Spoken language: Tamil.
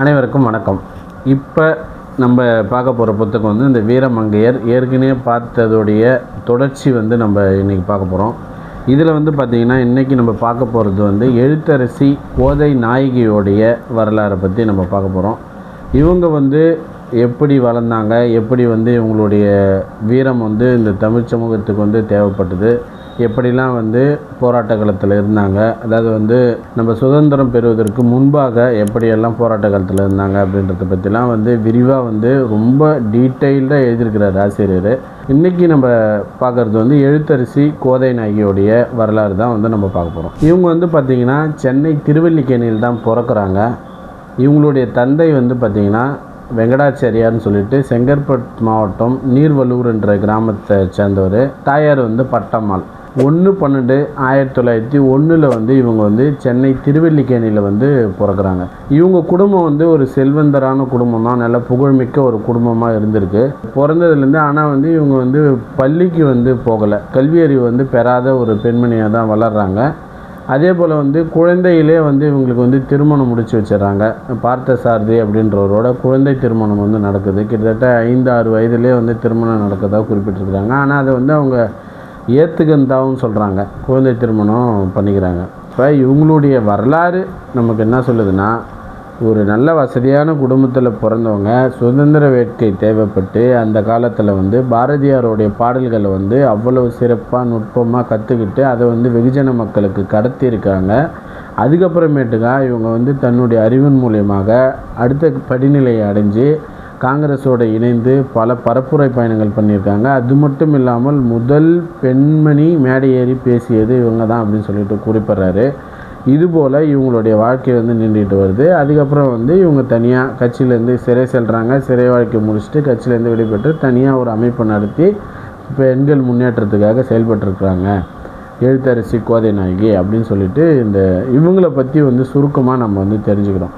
அனைவருக்கும் வணக்கம். இப்போ நம்ம பார்க்க போகிற புத்தகம் வந்து இந்த வீரமங்கையர் ஏற்கனவே பார்த்ததோடைய தொடர்ச்சி வந்து நம்ம இன்றைக்கி பார்க்க போகிறோம் இதில் வந்து பார்த்திங்கன்னா இன்றைக்கி நம்ம பார்க்க போகிறது வந்து எழுத்தரசி கோதை நாயகியோடைய வரலாறை பற்றி நம்ம பார்க்க போகிறோம் இவங்க வந்து எப்படி வளர்ந்தாங்க எப்படி வந்து இவங்களுடைய வீரம் வந்து இந்த தமிழ் சமூகத்துக்கு வந்து தேவைப்பட்டது எப்படிலாம் வந்து போராட்ட காலத்தில் இருந்தாங்க? அதாவது வந்து நம்ம சுதந்திரம் பெறுவதற்கு முன்பாக எப்படியெல்லாம் போராட்ட காலத்தில் இருந்தாங்க அப்படின்றத பற்றிலாம் வந்து விரிவாக வந்து ரொம்ப டீட்டெயில்டாக எழுதியிருக்கிறார் ஆசிரியர். இன்றைக்கி நம்ம பார்க்குறது வந்து எழுத்தரசி கோதை நாயகியோடைய வரலாறு தான் வந்து நம்ம பார்க்க போகிறோம் இவங்க வந்து பார்த்திங்கன்னா சென்னை திருவல்லிக்கேணியில் தான் பிறக்கிறாங்க. இவங்களுடைய தந்தை வந்து பார்த்திங்கன்னா வெங்கடாச்சாரியார்னு சொல்லிட்டு செங்கற்பட் மாவட்டம் நீர்வலூர் என்ற கிராமத்தை சேர்ந்தவர். தாயார் வந்து பட்டம்மாள். ஒன்று பன்னெண்டு ஆயிரத்தி தொள்ளாயிரத்தி ஒன்றில் வந்து இவங்க வந்து சென்னை திருவல்லிக்கேணியில் வந்து பிறக்கிறாங்க. இவங்க குடும்பம் வந்து ஒரு செல்வந்தரான குடும்பம் தான் நல்ல புகழ்மிக்க ஒரு குடும்பமாக இருந்திருக்கு. பிறந்ததுலேருந்து ஆனால் வந்து இவங்க வந்து பள்ளிக்கு வந்து போகலை. கல்வி அறிவு வந்து பெறாத ஒரு பெண்மணியாக தான் வளர்கிறாங்க அதே போல் வந்து குழந்தையிலே வந்து இவங்களுக்கு வந்து திருமணம் முடிச்சு வச்சிடறாங்க. பார்த்த சாரதி அப்படின்றவரோட குழந்தை திருமணம் வந்து நடக்குது. கிட்டத்தட்ட ஐந்து ஆறு வயதுலேயே வந்து திருமணம் நடக்கிறதா குறிப்பிட்டிருக்கிறாங்க. ஆனால் அதை வந்து அவங்க ஏத்துக்கந்தாவும் சொல்கிறாங்க குழந்தை திருமணம் பண்ணிக்கிறாங்க. இப்போ இவங்களுடைய வரலாறு நமக்கு என்ன சொல்லுதுன்னா ஒரு நல்ல வசதியான குடும்பத்தில் பிறந்தவங்க சுதந்திர வேட்கை தேவைப்பட்டு அந்த காலத்தில் வந்து பாரதியாருடைய பாடல்களை வந்து அவ்வளவு சிறப்பாக நுட்பமாக கற்றுக்கிட்டு அதை வந்து வெகுஜன மக்களுக்கு கடத்தியிருக்காங்க. அதுக்கப்புறமேட்டுக்கா இவங்க வந்து தன்னுடைய அறிவின் மூலியமாக அடுத்த படிநிலையை அடைஞ்சு காங்கிரஸோடு இணைந்து பல பரப்புரை பயணங்கள் பண்ணியிருக்காங்க. அது மட்டும் இல்லாமல் முதல் பெண்மணி மேடை ஏறி பேசியது இவங்க தான் அப்படின்னு சொல்லிட்டு குறிப்பிட்றாரு. இதுபோல் இவங்களுடைய வாழ்க்கை வந்து நின்றுட்டு வருது. அதுக்கப்புறம் வந்து இவங்க தனியாக கட்சியிலேருந்து சிறை செல்கிறாங்க சிறை வாழ்க்கை முடிச்சுட்டு கட்சியிலேருந்து வெளிப்பட்டு தனியாக ஒரு அமைப்பு நடத்தி பெண்கள் முன்னேற்றத்துக்காக செயல்பட்டுருக்குறாங்க. எழுத்தரசி கோதை நாயகி அப்படின்னு சொல்லிட்டு இந்த இவங்களை பற்றி வந்து சுருக்கமாக நம்ம வந்து தெரிஞ்சுக்கிறோம்.